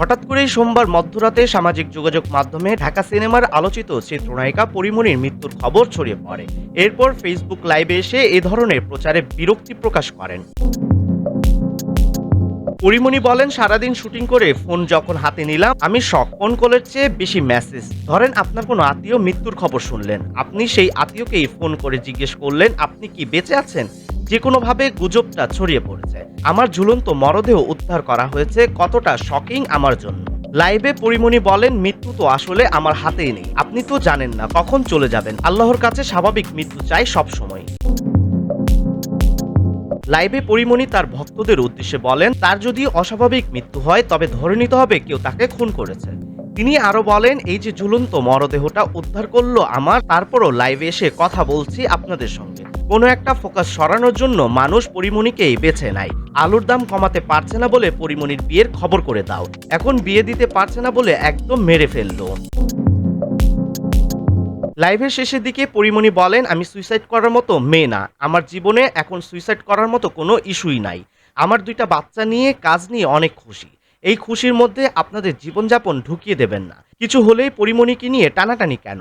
হঠাৎ করেই সোমবার মধ্যরাতে সামাজিক যোগাযোগ মাধ্যমে ঢাকা সিনেমার আলোচিত চিত্রনায়িকা পরিমণির মৃত্যুর খবর ছড়িয়ে পড়ে। এরপর ফেসবুক লাইভে এসে এ ধরনের প্রচারে বিরক্তি প্রকাশ করেন। পরিমণি বলেন, সারাদিন শুটিং করে ফোন যখন হাতে নিলাম, আমি শখ ফোন কলের চেয়ে বেশি মেসেজ ধরেন, আপনার কোনো আত্মীয় মৃত্যুর খবর শুনলেন। আপনি সেই আত্মীয়কেই ফোন করে জিজ্ঞেস করলেন, আপনি কি বেঁচে আছেন? যে কোনোভাবে গুজবটা ছড়িয়ে পড়েছে। আমার ঝুলন্ত মরদেহ উদ্ধার করা হয়েছে কতটা শকিং আমার জন্য। লাইভে পরিমণি বলেন, মৃত্যু তো আসলে আমার হাতেই নেই। আপনি তো জানেন না কখন চলে যাবেন। আল্লাহর কাছে স্বাভাবিক মৃত্যু চাই সব সময় লাইভে পরিমণি তার ভক্তদের উদ্দেশ্যে বলেন, তার যদি অস্বাভাবিক মৃত্যু হয়, তবে ধরে নিতে হবে কেউ তাকে খুন করেছে। তিনি আরও বলেন, এই যে ঝুলন্ত মরদেহটা উদ্ধার করল আমার, তারপরও লাইভে এসে কথা বলছি আপনাদের সঙ্গে। কোনো একটা ফোকাস সরানোর জন্য মানুষ পরিমণিকেই বেছে নেয়। আলুর দাম কমাতে পারছে না বলে পরিমণির বিয়ের খবর করে দাও। এখন বিয়ে দিতে পারছে না বলে একদম মেরে ফেলল। লাইভের শেষের দিকে পরিমণি বলেন, আমি সুইসাইড করার মতো মেয়ে না। আমার জীবনে এখন সুইসাইড করার মতো কোনো ইস্যুই নাই। আমার দুইটা বাচ্চা নিয়ে, কাজ নিয়ে অনেক খুশি। এই খুশির মধ্যে আপনাদের জীবনযাপন ঢুকিয়ে দেবেন না। কিছু হলেই পরিমণিকে নিয়ে টানাটানি কেন?